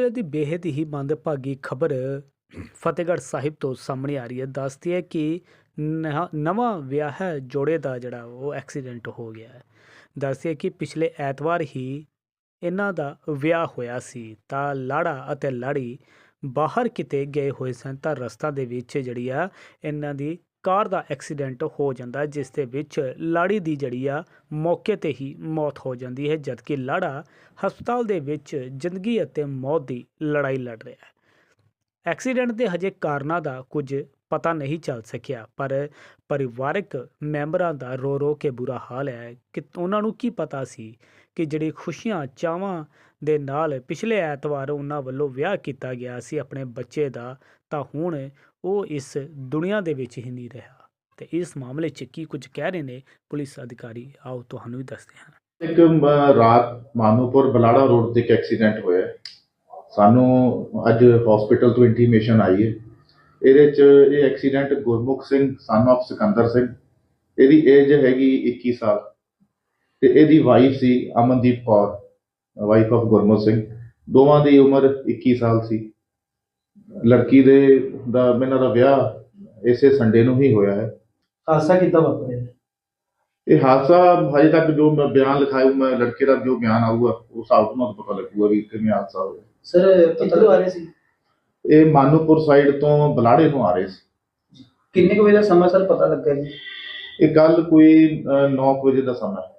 ਦੀ ਬੇਹੱਦ ਹੀ ਮੰਦਭਾਗੀ ਖਬਰ ਫਤਿਹਗੜ੍ਹ ਸਾਹਿਬ ਤੋਂ ਸਾਹਮਣੇ ਆ ਰਹੀ ਹੈ। ਦੱਸਦੀ ਹੈ ਕਿ ਨਵਾਂ ਵਿਆਹ ਜੋੜੇ ਦਾ ਜਿਹੜਾ ਉਹ ਐਕਸੀਡੈਂਟ ਹੋ ਗਿਆ ਹੈ। ਦੱਸਦੀ ਹੈ ਕਿ ਪਿਛਲੇ ਐਤਵਾਰ ਹੀ ਇਹਨਾਂ ਦਾ ਵਿਆਹ ਹੋਇਆ ਸੀ। ਤਾਂ ਲਾੜਾ ਅਤੇ ਲਾੜੀ ਬਾਹਰ ਕਿਤੇ ਗਏ ਹੋਏ ਸਨ। ਤਾਂ ਰਸਤਾ ਦੇ ਵਿੱਚ ਜਿਹੜੀ ਆ, ਇਹਨਾਂ ਦੀ ਕਾਰ ਦਾ ਐਕਸੀਡੈਂਟ ਹੋ ਜਾਂਦਾ ਜਿਸ ਦੇ ਵਿੱਚ ਲਾੜੀ ਦੀ ਜਿਹੜੀ ਆ, ਮੌਕੇ ਤੇ ਹੀ ਮੌਤ ਹੋ ਜਾਂਦੀ ਹੈ, ਜਦਕਿ ਲਾੜਾ ਹਸਪਤਾਲ ਦੇ ਵਿੱਚ ਜ਼ਿੰਦਗੀ ਅਤੇ ਮੌਤ ਦੀ ਲੜਾਈ ਲੜ ਰਿਹਾ ਹੈ। ਐਕਸੀਡੈਂਟ ਦੇ ਹਜੇ ਕਾਰਨਾਂ ਦਾ ਕੁਝ ਪਤਾ ਨਹੀਂ ਚੱਲ ਸਕਿਆ, ਪਰ ਪਰਿਵਾਰਕ ਮੈਂਬਰਾਂ ਦਾ ਰੋ ਰੋ ਕੇ ਬੁਰਾ ਹਾਲ ਹੈ। ਕਿ ਉਹਨਾਂ ਨੂੰ ਕੀ ਪਤਾ ਸੀ ਕਿ ਜਿਹੜੀ ਖੁਸ਼ੀਆਂ ਚਾਵਾਂ ਦੇ ਨਾਲ ਪਿਛਲੇ ਐਤਵਾਰ ਉਹਨਾਂ ਵੱਲੋਂ ਵਿਆਹ ਕੀਤਾ ਗਿਆ ਸੀ ਆਪਣੇ ਬੱਚੇ ਦਾ, ਤਾਂ ਹੁਣ ਉਹ ਇਸ ਦੁਨੀਆ ਦੇ ਵਿੱਚ ਹੀ ਨਹੀਂ ਰਿਹਾ। ਤੇ ਇਸ ਮਾਮਲੇ 'ਚ ਕੀ ਕੁਝ ਕਹਿ ਰਹੇ ਨੇ ਪੁਲਿਸ ਅਧਿਕਾਰੀ? ਆਓ ਤੁਹਾਨੂੰ ਵੀ ਦੱਸਦੇ ਹਾਂ। ਇੱਕ ਰਾਤ ਮਾਨੂਪੁਰ ਬਲਾੜਾ ਰੋਡ ਤੇ ਇੱਕ ਐਕਸੀਡੈਂਟ ਹੋਇਆ। ਸਾਨੂੰ ਅੱਜ ਹਸਪੀਟਲ ਤੋਂ ਇੰਟੀਮੇਸ਼ਨ ਆਈ ਹੈ। ਇਹਦੇ ਚ ਇਹ accident Gurmukh Singh son of Sikandar Singh ਇਹਦੀ ਏਜ ਹੈਗੀ 21 ਸਾਲ ਤੇ ਇਹਦੀ ਵਾਈਫ ਸੀ ਅਮਨਦੀਪ ਕੌਰ ਵਾਈਫ of ਗੁਰਮੁਖ ਸਿੰਘ। ਦੋਵਾਂ ਦੀ ਉਮਰ 21 ਸਾਲ ਸੀ। ਲੜਕੀ ਦੇ ਦਾ ਇਹਨਾਂ ਦਾ ਵਿਆਹ ਇਸੇ ਸੰਡੇ ਨੂੰ ਹੀ ਹੋਇਆ ਹੈ। ਹਾਦਸਾ ਕਿੱਦਾਂ ਵਾਪਰਿਆ? ਇਹ ਹਾਦਸਾ ਹਜੇ ਤੱਕ ਜੋ ਮੈਂ ਬਿਆਨ ਲਿਖਾਇਆ ਮੈਂ ਲੜਕੇ ਦਾ ਜੋ ਬਿਆਨ ਆਊਗਾ ਉਸ ਹਿਸਾਬ ਤੋਂ ਮੈਨੂੰ ਪਤਾ ਲੱਗੂਗਾ ਵੀ ਕਿਵੇਂ ਹਾਦਸਾ ਹੋਇਆ। ਸਰ ਕਿੱਧਰੋਂ ਆ ਰਹੇ ਸੀ? ਇਹ ਮਾਨੂਪੁਰ ਸਾਈਡ ਤੋਂ ਬਲਾੜੇ ਨੂੰ ਆ ਰਹੇ ਸੀ ਕਿੰਨੇ ਕੁ ਵਜੇ ਦਾ ਸਮਾਂ ਸਰ ਪਤਾ ਲੱਗਾ ਜੀ ਇਹ ਕੱਲ ਕੋਈ 9 ਵਜੇ ਦਾ ਸਮਾਂ ਹੈ।